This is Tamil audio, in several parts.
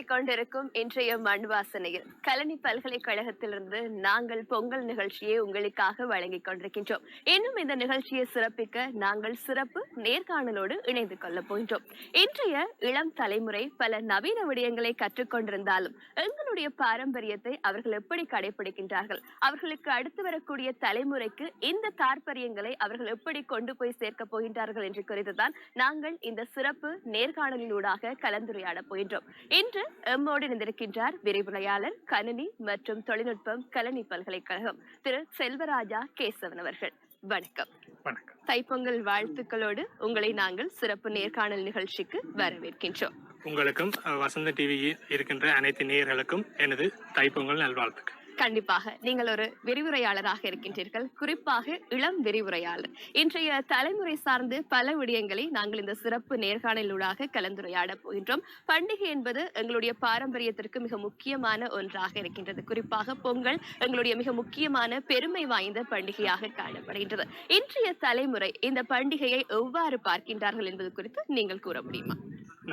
வீசிக் கொண்டிருக்கும் இன்றைய மண் வாசனையில் கலனி பல்கலைக்கழகத்திலிருந்து நாங்கள் பொங்கல் நிகழ்ச்சியை உங்களுக்காக வழங்கிக் கொண்டிருக்கின்றோம். இன்னும் இந்த நிகழ்ச்சியை சிறப்பிக்க நாங்கள் சிறப்பு நேர்காணலோடு இணைந்து கொள்ளப் போகின்றோம். இன்றைய இளம் தலைமுறை பல நவீன விடயங்களை கற்றுக்கொண்டிருந்தாலும் எங்களுடைய பாரம்பரியத்தை அவர்கள் எப்படி கடைபிடிக்கின்றார்கள் அவர்களுக்கு அடுத்து வரக்கூடிய தலைமுறைக்கு இந்த தாற்பயங்களை அவர்கள் எப்படி கொண்டு போய் சேர்க்கப் போகின்றார்கள் என்று குறித்துதான் நாங்கள் இந்த சிறப்பு நேர்காணலினூடாக கலந்துரையாட போகின்றோம். இன்று எம்மோடு இணைந்திருக்கின்றார் விரிவுரையாளர் கணினி மற்றும் தொழில்நுட்பம் கலனி பல்கலைக்கழகம் திரு செல்வராஜா கேசவன் அவர்கள். வணக்கம். வணக்கம். தைப்பொங்கல் வாழ்த்துக்களோடு உங்களை நாங்கள் சிறப்பு நேர்காணல் நிகழ்ச்சிக்கு வரவேற்கின்றோம். உங்களுக்கும் வசந்த டிவி இருக்கின்ற அனைத்து நேயர்களுக்கும் எனது தைப்பொங்கல் நல்வாழ்த்துக்கள். கண்டிப்பாக நீங்கள் ஒரு விரிவுரையாளராக இருக்கின்றீர்கள். குறிப்பாக இளம் விரிவுரையாளர். இன்றைய தலைமுறை சார்ந்து பல விடயங்களை நாங்கள் இந்த சிறப்பு நேர்காணலூடாக கலந்துரையாட போகின்றோம். பண்டிகை என்பது எங்களுடைய பாரம்பரியத்திற்கு மிக முக்கியமான ஒன்றாக இருக்கின்றது. குறிப்பாக பொங்கல் எங்களுடைய மிக முக்கியமான பெருமை வாய்ந்த பண்டிகையாக காணப்படுகின்றது. இன்றைய தலைமுறை இந்த பண்டிகையை எவ்வாறு பார்க்கின்றார்கள் என்பது குறித்து நீங்கள் கூற முடியுமா?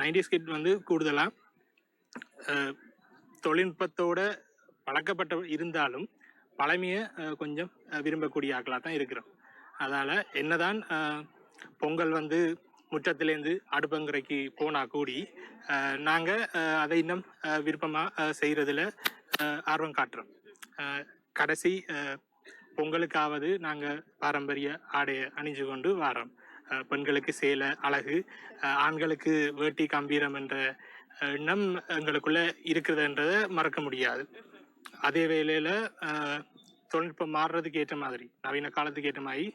நைன்டி கிட் வந்து கூடுதலாக தொழில்நுட்பத்தோட பழக்கப்பட்ட இருந்தாலும் பழமையை கொஞ்சம் விரும்பக்கூடிய ஆக்களாக தான் இருக்கிறோம். அதால் என்னதான் பொங்கல் வந்து முற்றத்திலேருந்து அடுப்பங்கரைக்கு போனா கூடி நாங்கள் அதை இன்னும் விருப்பமாக செய்கிறதுல ஆர்வம் காட்டுறோம். கடைசி பொங்கலுக்காவது நாங்கள் பாரம்பரிய ஆடையை அணிஞ்சு கொண்டு வாரோம் பெண்களுக்கு சேலை அழகு ஆண்களுக்கு வேட்டி கம்பீரம் என்ற எண்ணம் எங்களுக்குள்ள இருக்கிறதுன்றதை மறக்க முடியாது. அதே வேளையில தொழில்நுட்பம் மாறுறதுக்கு ஏற்ற மாதிரி நவீன காலத்துக்கு ஏற்ற மாதிரி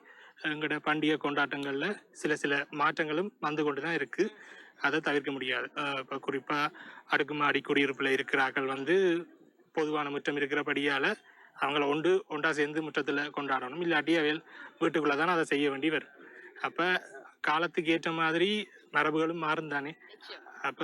எங்களோட பண்டிகை கொண்டாட்டங்கள்ல சில சில மாற்றங்களும் வந்து கொண்டு தான் இருக்கு. அதை தவிர்க்க முடியாது. இப்போ குறிப்பா அடுக்குமாடி குடியிருப்புல இருக்கிறார்கள் வந்து பொதுவான முற்றம் இருக்கிறபடியால அவங்கள ஒன்று ஒன்றா சேர்ந்து முற்றத்துல கொண்டாடணும். இல்லாட்டி அவையில் வீட்டுக்குள்ள தான் அதை செய்ய வேண்டி வரும். அப்ப காலத்துக்கு ஏற்ற மாதிரி மரபுகளும் மாறும் தானே? அப்ப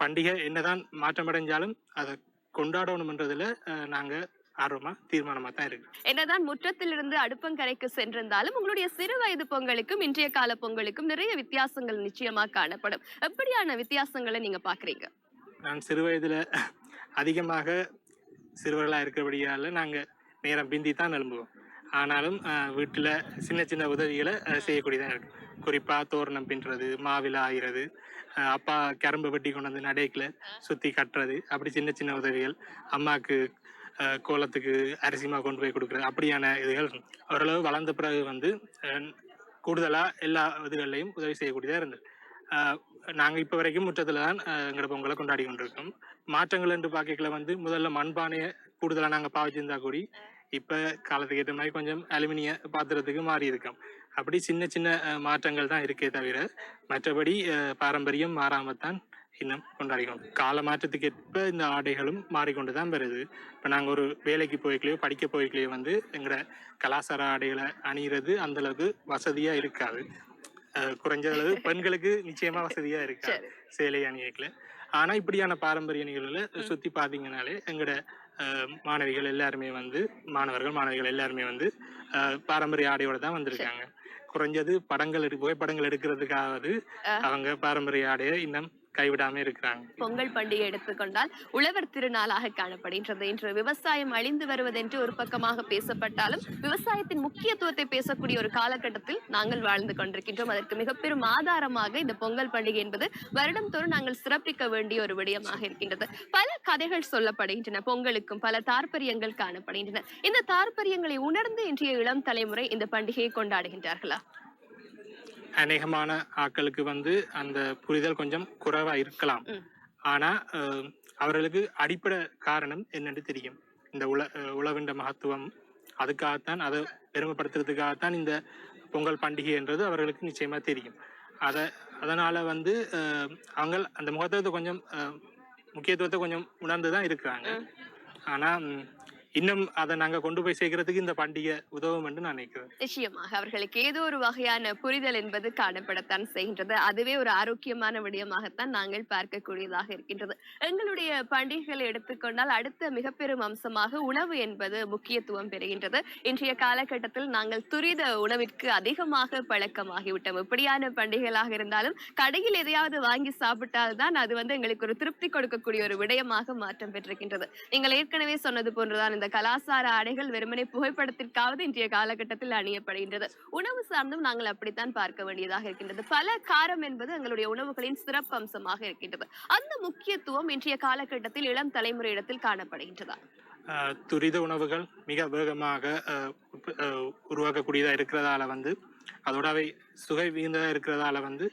பண்டிகை என்னதான் மாற்றமடைஞ்சாலும் அதை கொண்டாடணும்ன்றதுல அஹ், நாங்க ஆர்வமா தீர்மானமா தான் இருக்கு என்னதான் முற்றத்திலிருந்து அடுப்பங்கரைக்கு சென்றிருந்தாலும் உங்களுடைய சிறு வயது பொங்கலுக்கும் இன்றைய கால பொங்கலுக்கும் நிறைய வித்தியாசங்கள் நிச்சயமா காணப்படும். எப்படியான வித்தியாசங்களை நீங்க பாக்குறீங்க நான் சிறு வயதுல அதிகமாக சிறுவர்களா இருக்கிறபடியால நாங்க நேரம் பிந்தி தான் எழும்புவோம் ஆனாலும் வீட்டுல சின்ன சின்ன உதவிகளை அஹ், செய்யக்கூடியதா இருக்கு குறிப்பா தோரணம் பின்னுறது மாவிலை ஆகிறது அப்பா கரும்பு வெட்டி கொண்டு வந்து நடைக்குல சுத்தி கட்டுறது அப்படி சின்ன சின்ன உதவிகள் அம்மாக்கு அஹ், கோலத்துக்கு அரிசிமா கொண்டு போய் கொடுக்குறது அப்படியான இதுகள் ஓரளவு வளர்ந்த பிறகு வந்து அஹ், கூடுதலா எல்லா இதுகள்லையும் உதவி செய்யக்கூடியதா இருந்தது. அஹ், நாங்க இப்ப வரைக்கும் முற்றத்துல தான் எங்களோட பொங்கலை கொண்டாடி கொண்டிருக்கோம். மாற்றங்கள் என்று பார்க்கல வந்து முதல்ல மண்பானையை கூடுதலா நாங்க பாவிச்சிருந்தா கூடி இப்ப காலத்துக்கு ஏற்ற மாதிரி கொஞ்சம் அலுமினிய பாத்திரத்துக்கு மாறி இருக்கோம் அப்படி சின்ன சின்ன மாற்றங்கள் தான் இருக்கே தவிர மற்றபடி பாரம்பரியம் மாறாமத்தான் இன்னும் கொண்டாடிக்கணும். கால மாற்றத்துக்கு ஏற்ப இந்த ஆடைகளும் மாறிக்கொண்டு தான் வருது. இப்போ நாங்கள் ஒரு வேலைக்கு போய்க்கலையோ படிக்க போய்க்கலையோ வந்து எங்களோட கலாச்சார ஆடைகளை அணிகிறது அந்த அளவுக்கு வசதியா இருக்காது. குறைஞ்ச அளவு பெண்களுக்கு நிச்சயமா வசதியா இருக்காது சேலை அணியக்கல. ஆனா இப்படியான பாரம்பரிய நிகழ்வுகளை சுத்தி பாத்தீங்கனாலே எங்களோட மாணவிகள் எல்லாருமே வந்து மாணவர்கள் மாணவிகள் எல்லாருமே வந்து பாரம்பரிய ஆடையோட தான் வந்திருக்காங்க. குறைஞ்சது படங்கள் புகைப்படங்கள் எடுக்கிறதுக்காவது. அவங்க பாரம்பரிய ஆடையை இன்னும் கைவிடாம இருக்கிறாங்க. பொங்கல் பண்டிகை எடுத்துக்கொண்டால் உழவர் திருநாளாக காணப்படுகின்றது. இன்று விவசாயம் அழிந்து வருவதென்று ஒரு பக்கமாக பேசப்பட்டாலும் விவசாயத்தின் முக்கியத்துவத்தை பேசக்கூடிய ஒரு காலகட்டத்தில் நாங்கள் வாழ்ந்து கொண்டிருக்கின்றோம். அதற்கு மிக பெரும் ஆதாரமாக இந்த பொங்கல் பண்டிகை என்பது வருடம் தோறும் நாங்கள் சிறப்பிக்க வேண்டிய ஒரு விடயமாக இருக்கின்றது. பல கதைகள் சொல்லப்படுகின்றன. பொங்கலுக்கும் பல தாற்பயங்கள் காணப்படுகின்றன. இந்த தாற்பயங்களை உணர்ந்து இன்றைய இளம் தலைமுறை இந்த பண்டிகையை கொண்டாடுகின்றார்களா? அநேகமான ஆட்களுக்கு வந்து அந்த புரிதல் கொஞ்சம் குறைவா இருக்கலாம். ஆனா அவர்களுக்கு அடிப்படை காரணம் என்னன்னு தெரியும். இந்த உல உழவின்ற மகத்துவம். அதுக்காகத்தான் அதை பெருமைப்படுத்துறதுக்காகத்தான் இந்த பொங்கல் பண்டிகைன்றது அவர்களுக்கு நிச்சயமா தெரியும். அத அதனால வந்து அவங்க அந்த முகத்துவத்தை கொஞ்சம் முக்கியத்துவத்தை கொஞ்சம் உணர்ந்து தான் இருக்கிறாங்க ம். இன்னும் அதை நாங்க கொண்டு போய் சேர்க்கறதுக்கு இந்த பண்டிகை உதவும் என்று நான் நினைக்கிறேன். நிச்சயமாக அவர்களுக்கு ஏதோ ஒரு வகையான புரிதல் என்பது காணப்படத்தான் செய்கின்றது. அதுவே ஒரு ஆரோக்கியமான விடயமாகத்தான் நாங்கள் பார்க்கக்கூடியதாக இருக்கின்றது. எங்களுடைய பண்டிகைகளை எடுத்துக்கொண்டால் அடுத்த மிக பெரும் அம்சமாக உணவு என்பது முக்கியத்துவம் பெறுகின்றது. இன்றைய காலகட்டத்தில் நாங்கள் துரித உணவிற்கு அதிகமாக பழக்கமாகிவிட்டோம். இப்படியான பண்டிகைகளாக இருந்தாலும் கடையில் எதையாவது வாங்கி சாப்பிட்டால் தான் அது வந்து எங்களுக்கு ஒரு திருப்தி கொடுக்கக்கூடிய ஒரு விடயமாக மாற்றம் பெற்றிருக்கின்றது. நீங்கள் ஏற்கனவே சொன்னது போன்றுதான் இந்த கலாசார ஆடைகள் வெறுமனே புகைப்படத்திற்காவது இன்றைய காலகட்டத்தில் அணியப்படுகின்றது உணவு சார்ந்தும் நாங்கள் அப்படித்தான் பார்க்க வேண்டியதாக இருக்கின்றது பல காரம் என்பது எங்களுடைய உணவுகளின் சிறப்பு அம்சமாக இருக்கின்றது அந்த முக்கியத்துவம் இன்றைய காலகட்டத்தில் இளம் தலைமுறையிடத்தில் காணப்படுகின்றதா துரித உணவுகள் மிக வேகமாக உருவாக்கக்கூடியதா இருக்கிறதால வந்து அதோட அவை சுவை மிகுந்ததா இருக்கிறதால வந்து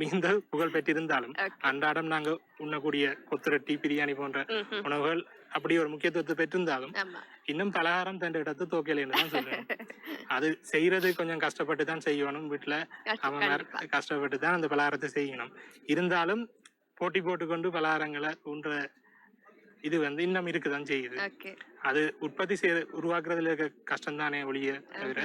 மிகுந்த புகழ் பெற்றிருந்தாலும். அன்றாடம் நாங்க உண்ணக்கூடிய கொத்துரட்டி பிரியாணி போன்ற. உணவுகள் அப்படி ஒரு முக்கியத்துவத்தை பெற்றிருந்தாலும் இன்னும் பலகாரம் தன் இடத்து தோக்கலைன்னு தான் சொல்லுவேன் அது செய்யறது கொஞ்சம் கஷ்டப்பட்டு தான் செய்யணும் வீட்டுல கண்டிப்பா. கஷ்டப்பட்டு தான் அந்த பலகாரத்தை செய்யணும். இருந்தாலும் போட்டி போட்டுக்கொண்டு பலகாரங்களை உண்ற இது வந்து இன்னும் இருக்குதான் செய்யுது. அது உற்பத்தி செய்ய உருவாக்குறதுல இருக்க கஷ்டம் தானே ஒழிய தவிர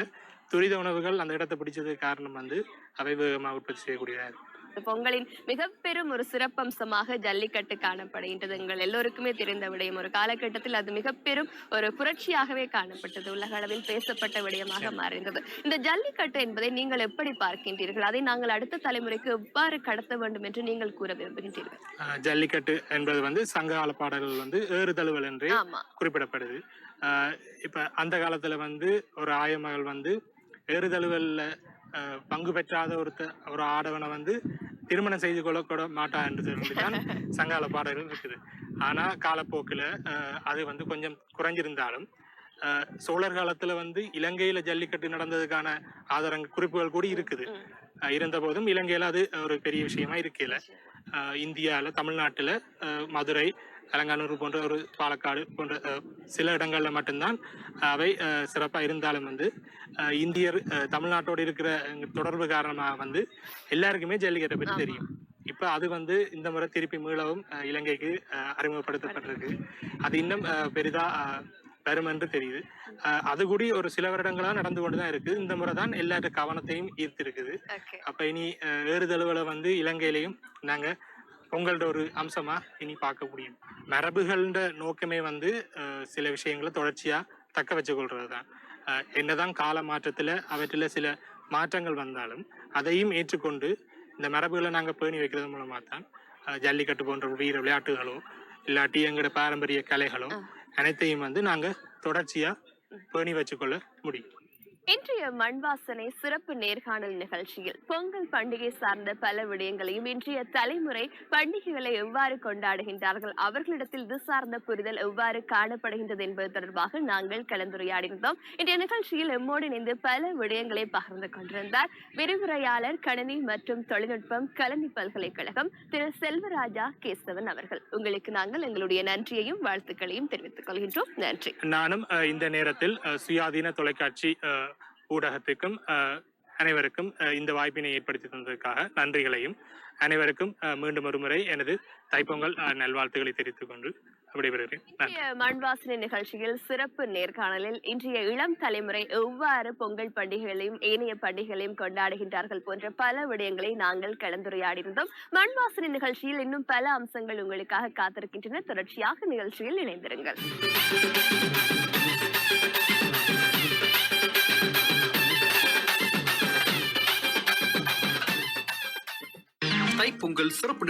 துரித உணவுகள் அந்த இடத்தை பிடிச்சதுக்கு காரணம் வந்து அவை வேகமாக உற்பத்தி செய்யக்கூடியதா இருக்கு. பொங்கலின் மிக பெரும் ஒரு சிறப்பம்சமாக ஜல்லிக்கட்டு காணப்படுகின்றது. எங்கள் எல்லோருக்குமே தெரிந்த விடயம். ஒரு காலகட்டத்தில் அது மிக பெரும் ஒரு புரட்சியாகவே காணப்பட்டது. உலக அளவில் பேசப்பட்ட விடயமாக மாறியது இந்த ஜல்லிக்கட்டு என்பதை நீங்கள் எப்படி பார்க்கின்றீர்கள்? அதை நாங்கள் அடுத்த தலைமுறைக்கு எவ்வாறு கடத்த வேண்டும் என்று நீங்கள் கூற விரும்புகின்றீர்கள்? ஜல்லிக்கட்டு என்பது வந்து சங்ககால பாடல்கள் வந்து ஏறுதழுவல் என்றே ஆமா. குறிப்பிடப்படுது. இப்ப அந்த காலத்துல வந்து ஒரு ஆயமகள் வந்து ஏறுதழுவல்ல பங்கு பெற்றாத ஒருத்த ஒரு ஆடவனை வந்து திருமணம் செய்து கொள்ள கூட மாட்டா என்று சொல்லிதான் சங்கால பாடல்கள் இருக்குது. ஆனா காலப்போக்குல அது வந்து கொஞ்சம் குறைஞ்சிருந்தாலும் சோழர் காலத்துல வந்து இலங்கையில ஜல்லிக்கட்டு நடந்ததுக்கான ஆதாரங்கள் குறிப்புகள் கூட இருக்குது. இருந்த போதும் இலங்கையில அது ஒரு பெரிய விஷயமா இருக்கல. ஆஹ் இந்தியால தமிழ்நாட்டுல மதுரை அலங்கானூர் போன்ற ஒரு பாலக்காடு போன்ற சில இடங்கள்ல மட்டும்தான் அவை ஆஹ் சிறப்பா இருந்தாலும் வந்து இந்தியர் தமிழ்நாட்டோடு இருக்கிற தொடர்பு காரணமாக வந்து எல்லாருக்குமே ஜல்லிக்கட்டை பற்றி. தெரியும். இப்ப அது வந்து இந்த முறை திருப்பி மீளவும் இலங்கைக்கு அறிமுகப்படுத்தப்பட்டிருக்கு. அது இன்னும் ஆஹ் பெரிதா ஆஹ் வரும் என்று தெரியுது. அது கூடி ஒரு சில வருடங்களா நடந்து கொண்டுதான் இருக்கு. இந்த முறை தான் எல்லாத்த கவனத்தையும் ஈர்த்திருக்குது. அப்ப இனி ஏறுதழுவலை வந்து இலங்கையிலையும் நாங்க உங்களோட ஒரு அம்சமா இனி பார்க்க முடியும். மரபுகளோட நோக்கமே வந்து சில விஷயங்களை தொடர்ச்சியா தக்க வச்சு கொள்றதுதான் அஹ், என்னதான் கால மாற்றத்துல அவற்றில சில மாற்றங்கள் வந்தாலும் அதையும் ஏற்றுக்கொண்டு இந்த மரபுகளை நாங்க பேணி வைக்கிறது மூலமா தான் ஜல்லிக்கட்டு போன்ற வீர விளையாட்டுகளோ இல்லாட்டி எங்களோட பாரம்பரிய கலைகளோ. அனைத்தையும் வந்து நாங்க தொடர்ச்சியா பேணி வச்சுக்கொள்ள முடியும். இன்றைய மண் வாசனை சிறப்பு நேர்காணல் நிகழ்ச்சியில் பொங்கல் பண்டிகை சார்ந்த பல விடயங்களையும் இன்றைய தலைமுறை பண்டிகைகளை எவ்வாறு கொண்டாடுகின்றார்கள் அவர்களிடத்தில் இது சார்ந்த புரிதல் எவ்வாறு காணப்படுகின்றது என்பது தொடர்பாக நாங்கள் கலந்துரையாடினோம் இன்றைய நிகழ்ச்சியில் எம்மோடு இணைந்து பல விடயங்களை பகிர்ந்து கொண்டிருந்தார் விரிவுரையாளர் கணினி மற்றும் தொழில்நுட்பம் கலனி பல்கலைக்கழகம் திரு செல்வராஜா கேசவன் அவர்கள். உங்களுக்கு நாங்கள் எங்களுடைய நன்றியையும் வாழ்த்துக்களையும் தெரிவித்துக் கொள்கின்றோம். நன்றி. நானும் இந்த நேரத்தில் சுயாதீன தொலைக்காட்சி ஊடகத்துக்கும் அனைவருக்கும் இந்த வாய்ப்பினை ஏற்படுத்தி தந்ததற்காக நன்றிகளையும். அனைவருக்கும் மீண்டும் ஒருமுறை எனது தைப்பொங்கல் நல்வாழ்த்துக்களை தெரிவித்துக் கொண்டு விடைபெறுகிறேன். இன்றைய மண்வாசனை நிகழ்ச்சியில் சிறப்பு நேர்காணலில் இன்றைய இளம் தலைமுறை எவ்வாறு பொங்கல் பண்டிகைகளையும் ஏனைய பண்டிகைகளையும் கொண்டாடுகின்றார்கள் போன்ற பல விடயங்களை நாங்கள் கலந்துரையாடியிருந்தோம். மண்வாசனை நிகழ்ச்சியில் இன்னும் பல அம்சங்கள் உங்களுக்காக காத்திருக்கின்றன. தொடர்ச்சியாக நிகழ்ச்சியில் இணைந்திருங்கள். தைப்பொங்கல் சிறப்பு